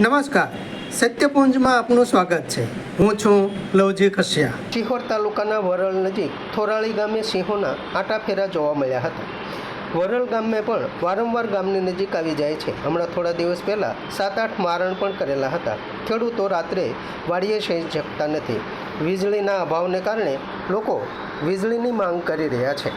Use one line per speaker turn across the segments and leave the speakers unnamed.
નમસ્કાર. સત્યપુંજમાં આપનું સ્વાગત છે. હું છું લવજી કશ્યા. શિહોર તાલુકાના વરલ નજીક થોરાળી ગામે સિંહોના આટાફેરા જોવા મળ્યા હતા. વરલ ગામે પણ વારંવાર ગામની નજીક આવી જાય છે. હમણાં થોડા દિવસ પહેલાં સાત આઠ મારણ પણ કરેલા હતા. ખેડૂતો રાત્રે વાડીએ જઈ શકતા નથી. વીજળીના અભાવને કારણે લોકો વીજળીની માંગ કરી રહ્યા છે.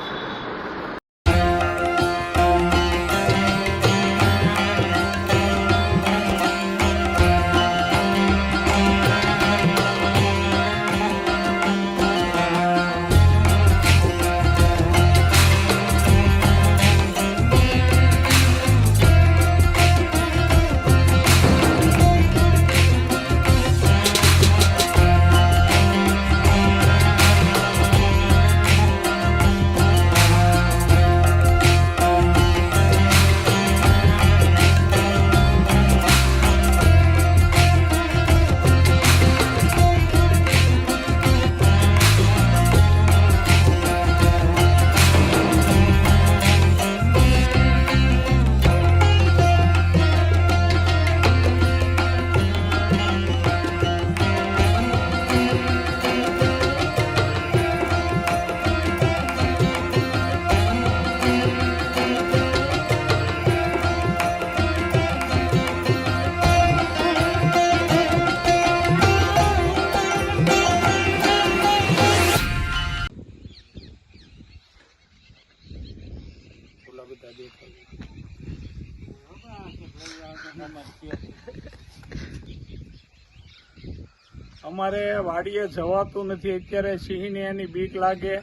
અમારે વાડીએ જવાતું નથી. અત્યારે સિંહને એની બીક લાગે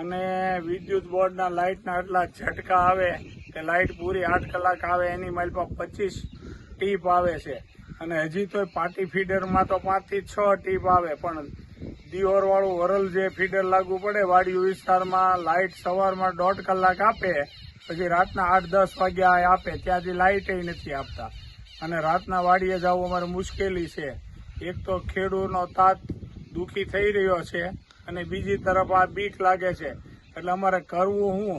અને વિદ્યુત બોર્ડના લાઇટના આટલા ઝટકા આવે કે લાઇટ પૂરી આઠ કલાક આવે, એની મારી પચીસ ટીપ આવે છે. અને હજી તો પાટી ફીડરમાં તો પાંચથી છ ટીપ આવે, પણ દિયોર વાળું વરલ જે ફીડર લાગુ પડે વાડિયું વિસ્તારમાં લાઇટ સવારમાં દોઢ કલાક આપે, પછી રાતના આઠ દસ વાગ્યા આપે, ત્યાંથી લાઇટ નથી આપતા. અને રાતના વાડીએ જવું અમારે મુશ્કેલી છે. એક તો ખેડૂતનો તાત દુખી થઈ રહ્યો છે અને બીજી તરફ આ બીક લાગે છે. એટલે અમારે કરવું શું